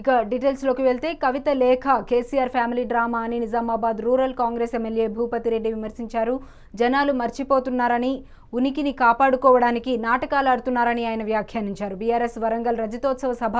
ఇక డీటెయిల్స్లోకి వెళ్తే కవిత లేఖ కేసీఆర్ ఫ్యామిలీ డ్రామా అని నిజామాబాద్ రూరల్ కాంగ్రెస్ ఎమ్మెల్యే భూపతి రెడ్డి విమర్శించారు. జనాలు మర్చిపోతున్నారని ఉనికిని కాపాడుకోవడానికి నాటకాలాడుతున్నారని ఆయన వ్యాఖ్యానించారు. బీఆర్ఎస్ వరంగల్ రజతోత్సవ సభ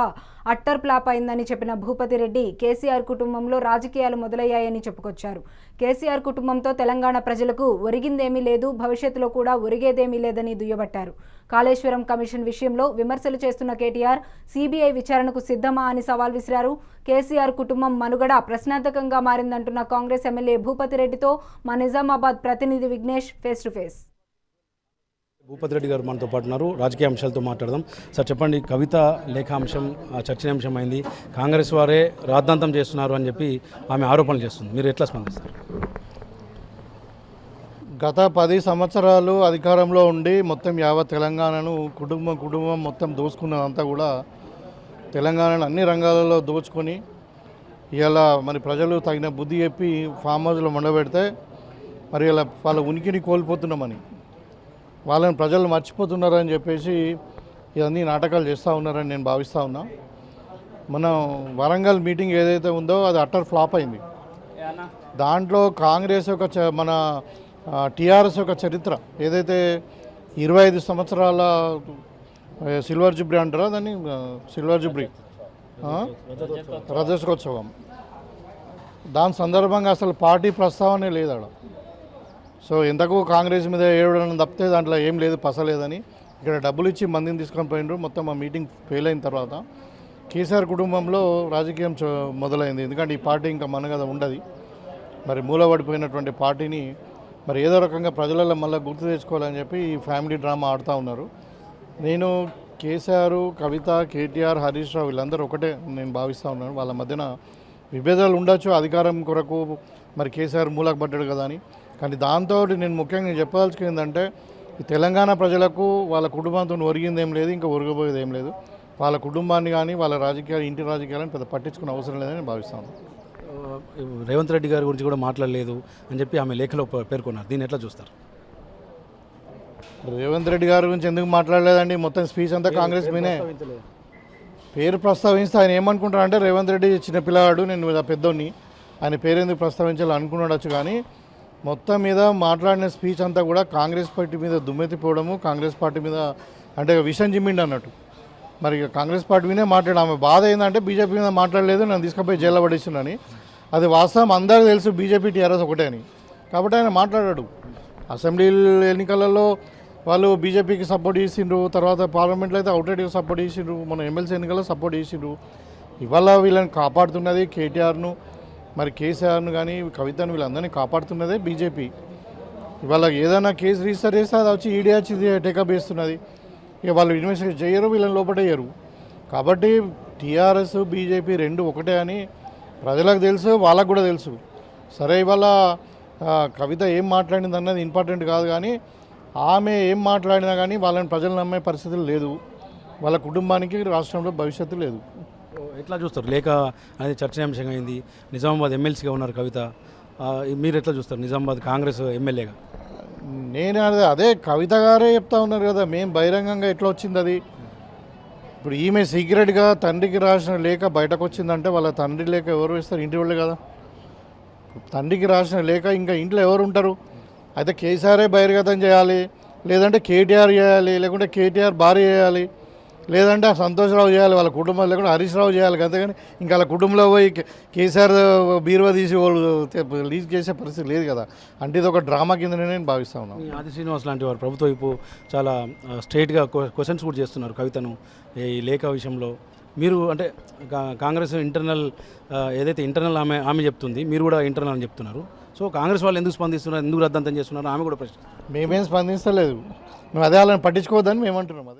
అట్టర్ ప్లాప్ అయిందని చెప్పిన భూపతి రెడ్డి కేసీఆర్ కుటుంబంలో రాజకీయాలు మొదలయ్యాయని చెప్పుకొచ్చారు. కేసీఆర్ కుటుంబంతో తెలంగాణ ప్రజలకు ఒరిగిందేమీ లేదు భవిష్యత్తులో కూడా ఒరిగేదేమీ లేదని దుయ్యబట్టారు. కాళేశ్వరం కమిషన్ విషయంలో విమర్శలు చేస్తున్న కేటీఆర్ సీబీఐ విచారణకు సిద్ధమా అని సవాల్ విసిరారు. కేసీఆర్ కుటుంబం మనుగడ ప్రశ్నార్థకంగా మారిందంటున్న కాంగ్రెస్ ఎమ్మెల్యే భూపతి రెడ్డితో మా నిజామాబాద్ ప్రతినిధి Vignesh face to face. Bhupathi Reddy గారు మనతో పాటు ఉన్నారు. రాజకీయ అంశాలతో మాట్లాడదాం. సార్ చెప్పండి కవిత లేఖాంశం చర్చనీయాంశం అయింది. కాంగ్రెస్ వారే రాద్ధాంతం చేస్తున్నారు అని చెప్పి ఆమె ఆరోపణలు చేస్తుంది. మీరు ఎట్లా స్పందిస్తారు? గత పది సంవత్సరాలు అధికారంలో ఉండి మొత్తం యావత్ తెలంగాణను కుటుంబం కుటుంబం మొత్తం దోచుకున్నదంతా కూడా తెలంగాణను అన్ని రంగాలలో దోచుకొని ఇలా మరి ప్రజలు తగిన బుద్ధి చెప్పి ఫామ్ హౌస్లో మండబెడితే మరి ఇలా వాళ్ళ ఉనికిని కోల్పోతున్నామని. వాళ్ళని ప్రజలు మర్చిపోతున్నారని చెప్పేసి ఇవన్నీ నాటకాలు చేస్తూ ఉన్నారని నేను భావిస్తూ ఉన్నా. మనం వరంగల్ మీటింగ్ ఏదైతే ఉందో అది అట్టర్ ఫ్లాప్ అయింది. దాంట్లో కాంగ్రెస్ యొక్క చ- మన టీఆర్ఎస్ యొక్క చరిత్ర. ఏదైతే ఇరవై ఐదు సంవత్సరాల సిల్వర్ జుబ్రీ అంటారా దాన్ని? Silver jubilee. ఆ? రజతోత్సవం. దాని సందర్భంగా అసలు పార్టీ ప్రస్తావనే లేదు సో ఇంతకు కాంగ్రెస్ మీద ఏడవడం తప్పితే దాంట్లో ఏం లేదు పసలేదని. ఇక్కడ డబ్బులు ఇచ్చి మందిని తీసుకొని పోయిండ్రు. మొత్తం ఆ మీటింగ్ ఫెయిల్ అయిన తర్వాత కేసీఆర్ కుటుంబంలో రాజకీయం మొదలైంది. ఎందుకంటే ఈ పార్టీ ఇంకా మనగద ఉండదు. మరి మూలబడిపోయినటువంటి పార్టీని మరి ఏదో రకంగా ప్రజలలో మళ్ళీ గుర్తు తెచ్చుకోవాలని చెప్పి ఈ ఫ్యామిలీ డ్రామా ఆడుతూ ఉన్నారు. నేను కేసీఆర్ కవిత కేటీఆర్ హరీష్ రావు వీళ్ళందరూ ఒకటే నేను భావిస్తూ ఉన్నాను. వాళ్ళ మధ్యన విభేదాలు ఉండొచ్చు అధికారం కొరకు మరి కేసీఆర్ మూలకు పడ్డాడు కదా అని. కానీ దాంతో నేను ముఖ్యంగా చెప్పదలుచుకుంది ఏంటంటే ఈ తెలంగాణ ప్రజలకు వాళ్ళ కుటుంబంతో ఒరిగింది ఏం లేదు ఇంకా ఒరగబోయేది ఏం లేదు. వాళ్ళ కుటుంబాన్ని కానీ వాళ్ళ రాజకీయాలు ఇంటి రాజకీయాలను పెద్ద పట్టించుకునే అవసరం లేదని నేను భావిస్తాను. రేవంత్ రెడ్డి గారి గురించి కూడా మాట్లాడలేదు అని చెప్పి ఆమె లేఖలో పేర్కొన్నారు. దీన్ని ఎట్లా చూస్తారు? రేవంత్ రెడ్డి గారి గురించి ఎందుకు మాట్లాడలేదండి? మొత్తం స్పీచ్ అంతా కాంగ్రెస్ మీనే పేరు ప్రస్తావిస్తే ఆయన ఏమనుకుంటారు అంటే రేవంత్ రెడ్డి చిన్న పిల్లవాడు నేను పెద్దోడిని. ఆయన పేరు ఎందుకు ప్రస్తావించాలి అనుకున్నాడచ్చు కానీ మొత్తం మీద మాట్లాడిన స్పీచ్ అంతా కూడా కాంగ్రెస్ పార్టీ మీద దుమ్మెత్తిపోవడము కాంగ్రెస్ పార్టీ మీద అంటే విషం జిమ్మిండి అన్నట్టు. మరి ఇక కాంగ్రెస్ పార్టీ మీదే మాట్లాడు ఆమె బాధ ఏంటంటే బీజేపీ మీద మాట్లాడలేదు నన్ను తీసుకుపోయి జైల్లో పడేస్తున్నాని అది వాస్తవం అందరికీ తెలుసు బీజేపీ టీఆర్ఎస్ ఒకటే అని. కాబట్టి ఆయన మాట్లాడాడు. అసెంబ్లీ ఎన్నికలలో వాళ్ళు బీజేపీకి సపోర్ట్ చేసిండ్రు తర్వాత పార్లమెంట్లో అయితే అవుట్రేట్గా సపోర్ట్ చేసిండ్రు మన ఎమ్మెల్సీ ఎన్నికల్లో సపోర్ట్ చేసిండ్రు. ఇవాళ వీళ్ళని కాపాడుతున్నది కేటీఆర్ను. మరి కేసీఆర్ను కానీ కవితను వీళ్ళందరినీ కాపాడుతున్నదే బీజేపీ. ఇవాళ ఏదైనా కేసు రిజిస్టర్ చేస్తే అది వచ్చి ఈడీ వచ్చి టేకప్ చేస్తున్నది. ఇక వాళ్ళు ఇన్వెస్టిగేట్ చేయరు వీళ్ళని లోపటేయరు. కాబట్టి టీఆర్ఎస్ బీజేపీ రెండు ఒకటే అని ప్రజలకు తెలుసు వాళ్ళకు కూడా తెలుసు. సరే ఇవాళ కవిత ఏం మాట్లాడింది అన్నది ఇంపార్టెంట్ కాదు కానీ ఆమె ఏం మాట్లాడినా కానీ వాళ్ళని ప్రజలు నమ్మే పరిస్థితులు లేదు. వాళ్ళ కుటుంబానికి రాష్ట్రంలో భవిష్యత్తు లేదు. ఎట్లా చూస్తారు? లేఖ అనేది చర్చనీయాంశంగా అయింది. నిజామాబాద్ ఎమ్మెల్సీగా ఉన్నారు కవిత. మీరు ఎట్లా చూస్తారు? నిజామాబాద్ కాంగ్రెస్ ఎమ్మెల్యేగా? నేను అదే అదే కవిత గారే చెప్తా ఉన్నారు కదా మేము బహిరంగంగా ఎట్లా వచ్చింది అది? ఇప్పుడు ఈమె సీక్రెట్గా తండ్రికి రాసిన లేఖ బయటకు వచ్చిందంటే వాళ్ళ తండ్రి లేఖ ఎవరు వేస్తారు? ఇంటి వాళ్ళే కదా. తండ్రికి రాసిన లేఖ ఇంకా ఇంట్లో ఎవరు ఉంటారు? అయితే కేసీఆరే బహిర్గతం చేయాలి లేదంటే కేటీఆర్ చేయాలి లేకుంటే కేటీఆర్ భార్య చేయాలి. లేదంటే ఆ సంతోషరావు చేయాలి వాళ్ళ కుటుంబం లేకుండా హరీష్ రావు చేయాలి అంతేగాని ఇంకా వాళ్ళ కుటుంబంలో పోయి కేసీఆర్ బీరువా తీసి వాళ్ళు లీజ్ చేసే పరిస్థితి లేదు కదా. అంటే ఇది ఒక డ్రామా కిందనే నేను భావిస్తా ఉన్నాను. ఆది శ్రీనివాస్ లాంటి వారు ప్రభుత్వ వైపు చాలా స్ట్రైట్గా క్వశ్చన్స్ కూడా చేస్తున్నారు కవితను ఈ లేఖ విషయంలో. మీరు అంటే కాంగ్రెస్ ఇంటర్నల్ ఏదైతే ఇంటర్నల్ ఆమె ఆమె చెప్తుంది మీరు కూడా ఇంటర్నల్ అని చెప్తున్నారు. సో కాంగ్రెస్ వాళ్ళు ఎందుకు స్పందిస్తున్నారు ఎందుకు రద్దంతం చేస్తున్నారు ఆమె కూడా ప్రశ్న. మేమేం స్పందించలేదు మేము అదే వాళ్ళని పట్టించుకోవద్దని మేము అంటున్నాం